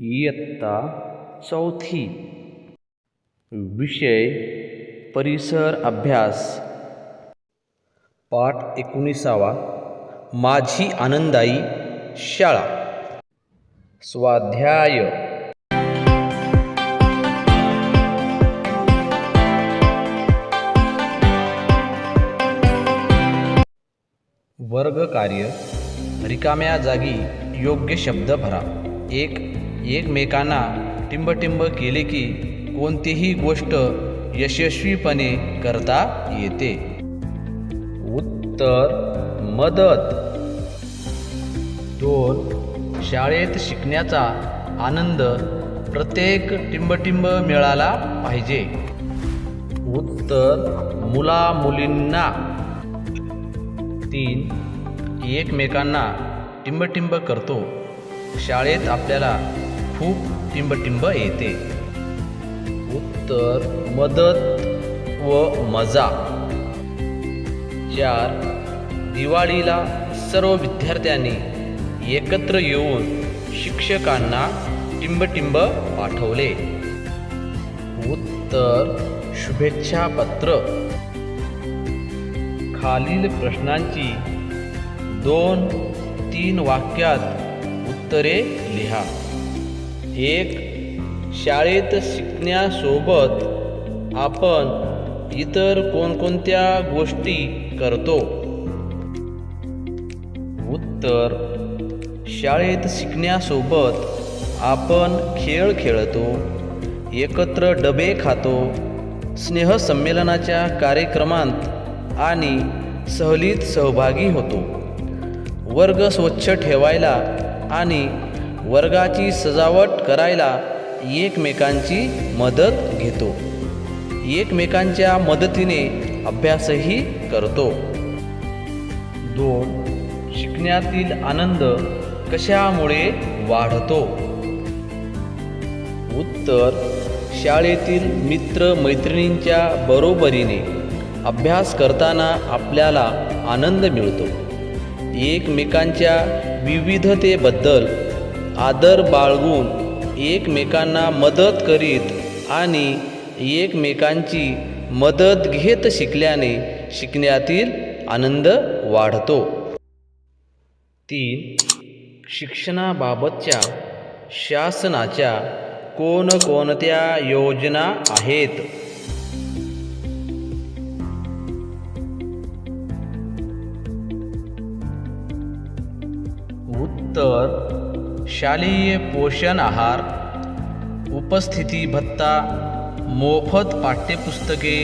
इयत्ता चौथी. विषय परिसर अभ्यास. पाठ एकोणीसावा. माझी आनंदाई शाळा. स्वाध्याय. वर्ग कार्य रिकाम्या जागी योग्य शब्द भरा. एक एकमेकांना टिंबटिंब केले की कोणतीही गोष्ट यशस्वीपणे करता येते. उत्तर मदत. दोन शाळेत शिकण्याचा आनंद प्रत्येक टिंबटिंब मिळाला पाहिजे. उत्तर मुला मुलींना तीन एकमेकांना टिंबटिंब करतो. शाळेत आपल्याला खूप टिंबटिंब येते. उत्तर मदत व मजा. चार दिवाळीला सर्व विद्यार्थ्यांनी एकत्र येऊन शिक्षकांना टिंबटिंब पाठवले. उत्तर शुभेच्छा पत्र खालील प्रश्नांची दोन तीन वाक्यात उत्तरे लिहा. एक शाळेत शिकण्यासोबत आपण इतर कोणकोणत्या गोष्टी करतो? उत्तर शाळेत शिकण्यासोबत आपण खेळ खेळतो एकत्र डबे खातो स्नेहसंमेलनाच्या कार्यक्रमांत आणि सहलीत सहभागी होतो. वर्ग स्वच्छ ठेवायला आणि वर्गाची सजावट करायला एकमेकांची मदत घेतो. एकमेकांच्या मदतीने अभ्यासही करतो. दोन शिकण्यातील आनंद कशामुळे वाढतो? उत्तर शाळेतील मित्र मैत्रिणींच्या बरोबरीने अभ्यास करताना आपल्याला आनंद मिळतो. एकमेकांच्या विविधतेबद्दल आदर बाळगून एकमेकांना मदत करीत आणि एकमेकांची मदत घेत शिकल्याने शिकण्यातील आनंद वाढतो. तीन शिक्षणाबाबतच्या शासनाच्या कोणकोणत्या योजना आहेत? उत्तर शालेय पोषण आहार उपस्थिती भत्ता मोफत पाठ्यपुस्तके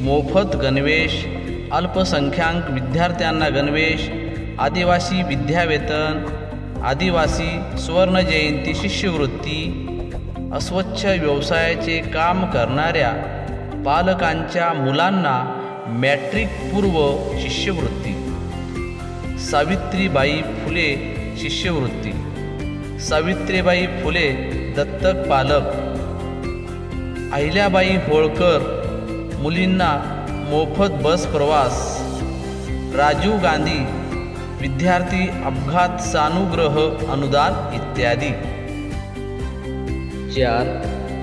मोफत गणवेश अल्पसंख्याक विद्यार्थ्यांना गणवेश आदिवासी विद्यावेतन आदिवासी सुवर्णजयंती शिष्यवृत्ती अस्वच्छ व्यवसायाचे काम करणाऱ्या पालकांच्या मुलांना मॅट्रिक पूर्व शिष्यवृत्ती सावित्रीबाई फुले शिष्यवृत्ती. सावित्रीबाई फुले दत्तक पालक अहिल्याबाई होळकर मुलींना मोफत बस प्रवास राजीव गांधी विद्यार्थी अपघात सानुग्रह अनुदान इत्यादी. चार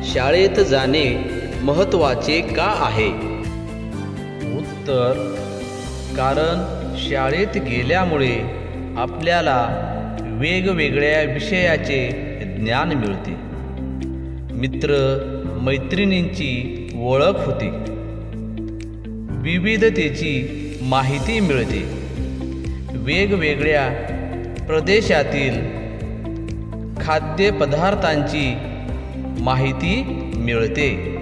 शाळेत जाणे महत्त्वाचे का आहे? उत्तर कारण शाळेत गेल्यामुळे आपल्याला वेगवेगळ्या विषयाचे ज्ञान मिळते. मित्र मैत्रिणींची ओळख होते. विविधतेची माहिती मिळते. वेगवेगळ्या प्रदेशातील खाद्यपदार्थांची माहिती मिळते.